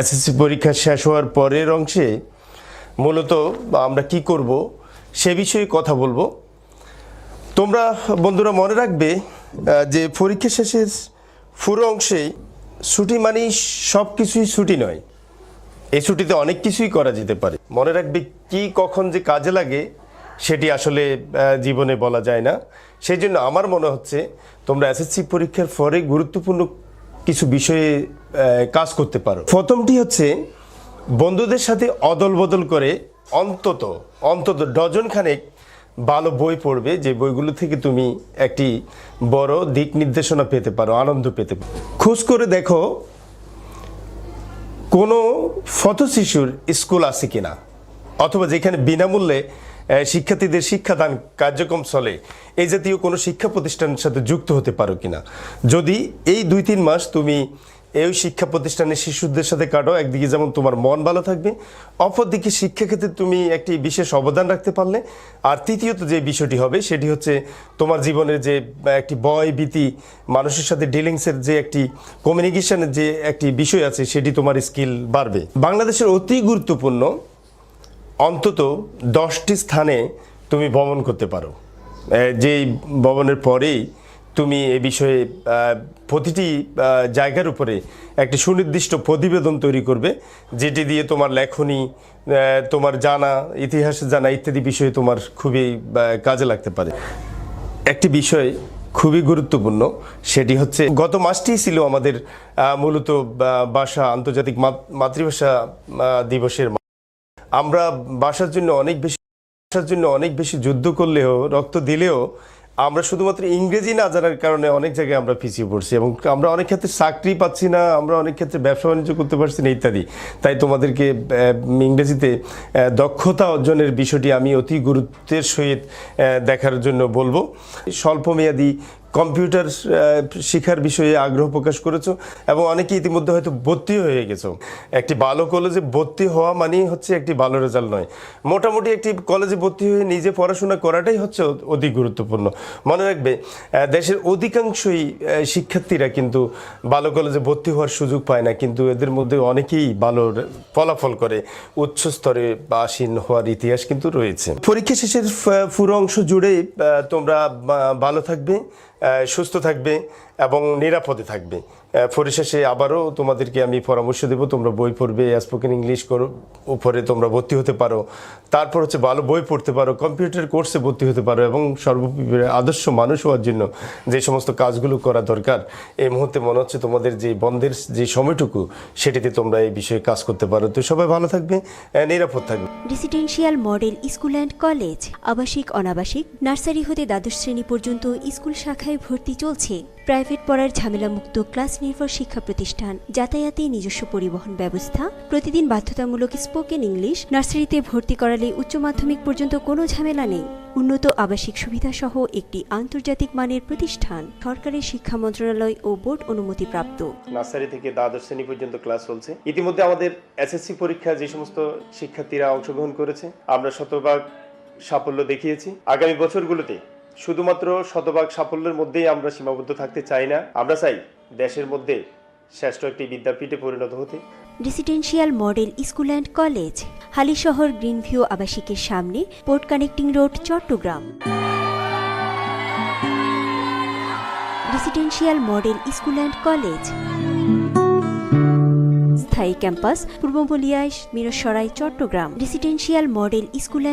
SSC পরীক্ষা শেষ হওয়ার পরের অংশে মূলত আমরা কি করব সে বিষয়ে কথা বলব। তোমরা বন্ধুরা মনে রাখবে যে পরীক্ষা শেষের পুরো অংশেই ছুটি মানেই সব কিছুই ছুটি নয়। এই ছুটিতে অনেক কিছুই করা যেতে পারে। মনে রাখবে কি কখন যে কাজে লাগে, সেটি আসলে জীবনে বলা যায় না। সেই জন্য আমার মনে হচ্ছে তোমরা এসএসসি পরীক্ষার পরে গুরুত্বপূর্ণ কিছু বিষয়ে কাজ করতে পারো। প্রথমটি হচ্ছে, বন্ধুদের সাথে অদল বদল করে অন্তত অন্তত ডজন খানেক ভালো বই পড়বে, যে বইগুলো থেকে তুমি একটি বড় দিক নির্দেশনা পেতে পারো, আনন্দ পেতে পারো। খোঁজ করে দেখো, কোনো ফত শিশুর স্কুল আছে কিনা? অথবা যেখানে বিনামূল্যে শিক্ষার্থীদের শিক্ষাদান কার্যক্রম চলে। এই জাতীয় কোনো শিক্ষা প্রতিষ্ঠানের সাথে যুক্ত হতে পারো কিনা? যদি এই দুই তিন মাস তুমি এই শিক্ষা প্রতিষ্ঠানের শিশুদের সাথে কাটো, একদিকে যেমন তোমার মন ভালো থাকবে, অপরদিকে শিক্ষাক্ষেত্রে তুমি একটি বিশেষ অবদান রাখতে পারলে। আর তৃতীয়ত যে বিষয়টি হবে, সেটি হচ্ছে তোমার জীবনের যে একটি বয় ভীতি, মানুষের সাথে ডিলিংসের যে একটি কমিউনিকেশনের যে একটি বিষয় আছে, সেটি তোমার স্কিল বাড়বে। বাংলাদেশের অতি গুরুত্বপূর্ণ অন্তত দশটি স্থানে তুমি ভ্রমণ করতে পারো। যেই ভ্রমণের পরেই তুমি এ বিষয়ে প্রতিটি জায়গার উপরে একটি সুনির্দিষ্ট প্রতিবেদন তৈরি করবে, যেটি দিয়ে তোমার লেখনী তোমার জানা, ইতিহাস জানা ইত্যাদি বিষয়ে তোমার খুবই কাজে লাগতে পারে। একটি বিষয় খুবই গুরুত্বপূর্ণ, সেটি হচ্ছে গত মাসটি ছিল আমাদের মূলত ভাষা আন্তর্জাতিক মাত- মাতৃভাষা দিবসের আমরা বাসার জন্য অনেক বেশি, বাসার জন্য অনেক বেশি যুদ্ধ করলেও, রক্ত দিলেও আমরা শুধুমাত্র ইংরেজি না জানার কারণে অনেক জায়গায় আমরা পিছিয়ে পড়ছি এবং আমরা অনেক ক্ষেত্রে চাকরি পাচ্ছি না, আমরা অনেক ক্ষেত্রে ব্যবসা বাণিজ্য করতে পারছি না, ইত্যাদি। তাই তোমাদেরকে ইংরেজিতে দক্ষতা অর্জনের বিষয়টি আমি অতি গুরুত্বের সহিত দেখার জন্য বলব। স্বল্পমেয়াদী কম্পিউটার শেখার বিষয়ে আগ্রহ প্রকাশ করেছ এবং অনেকে ইতিমধ্যে হয়তো ভর্তি হয়ে গেছো। একটি ভালো কলেজে ভর্তি হওয়া মানেই হচ্ছে একটি ভালো রেজাল্ট নয়। মোটামুটি একটি কলেজে ভর্তি হয়ে নিজে পড়াশোনা করাটাই হচ্ছে অধিক গুরুত্বপূর্ণ। মনে রাখবে দেশের অধিকাংশই শিক্ষার্থীরা কিন্তু ভালো কলেজে ভর্তি হওয়ার সুযোগ পায় না কিন্তু এদের মধ্যে অনেকেই ভালো ফলাফল করে। উচ্চ স্তরে বা হওয়ার ইতিহাস কিন্তু রয়েছে। পরীক্ষা শেষের পুরো অংশ আহ, তোমরা ভালো থাকবে। সুস্থ থাকবে। এবং নিরাপদে থাকবে। পরিশেষে আবারও তোমাদেরকে আমি পরামর্শ দেব, তোমরা বই পড়বে স্পোকেন ইংলিশ করো, উপরে তোমরা ভর্তি হতে পারো। তারপর হচ্ছে ভালো বই পড়তে পারো, কম্পিউটার কোর্সে ভর্তি হতে পারো এবং সর্বোপরি আদর্শ মানুষ হওয়ার জন্য যে সমস্ত কাজগুলো করা দরকার, এই মুহূর্তে মনে হচ্ছে তোমাদের যে বন্ধের যে সময়টুকু, সেটিতে তোমরা এই বিষয়ে কাজ করতে পারো। তো সবাই ভালো থাকবে নিরাপদ থাকবে। Residential model school and college আবাসিক, অনাবাসিক নার্সারি হতে দ্বাদশ শ্রেণি পর্যন্ত স্কুল শাখায় ভর্তি চলছে। প্রাইভেট পড়ার ঝামেলামুক্ত ক্লাস নির্ভর শিক্ষা প্রতিষ্ঠান, যাতায়াতে নিজস্ব পরিবহন ব্যবস্থা, প্রতিদিন বাধ্যতামূলক স্পোকেন ইংলিশ, নার্সারিতে ভর্তি করালে উচ্চ মাধ্যমিক পর্যন্ত কোনো ঝামেলা নেই। উন্নত আবাসিক সুবিধা সহ একটি আন্তর্জাতিক মানের প্রতিষ্ঠান সরকারের শিক্ষা মন্ত্রণালয় ও বোর্ড অনুমতিপ্রাপ্ত। নার্সারি থেকে দ্বাদশ শ্রেণি পর্যন্ত ক্লাস চলছে। ইতিমধ্যে আমাদের এসএসসি পরীক্ষা যে সমস্ত শিক্ষার্থীরা অংশগ্রহণ করেছে, আমরা শতভাগ সাফল্য দেখিয়েছি। আগামী বছরগুলোতে শুধুমাত্র শতভাগ সাফল্যের মধ্যেই আমরা সীমাবদ্ধ থাকতে চাই না। আমরা চাই দেশের মধ্যে শ্রেষ্ঠ একটি বিদ্যাপীঠে পরিণত হতে। Residential model school and college Halishahar Greenview আবাসিকের সামনে port connecting road, Chattogram. Residential model school and college স্থায়ী ক্যাম্পাস পূর্ব বলিয়ায় Mirsarai, Chattogram. Residential model school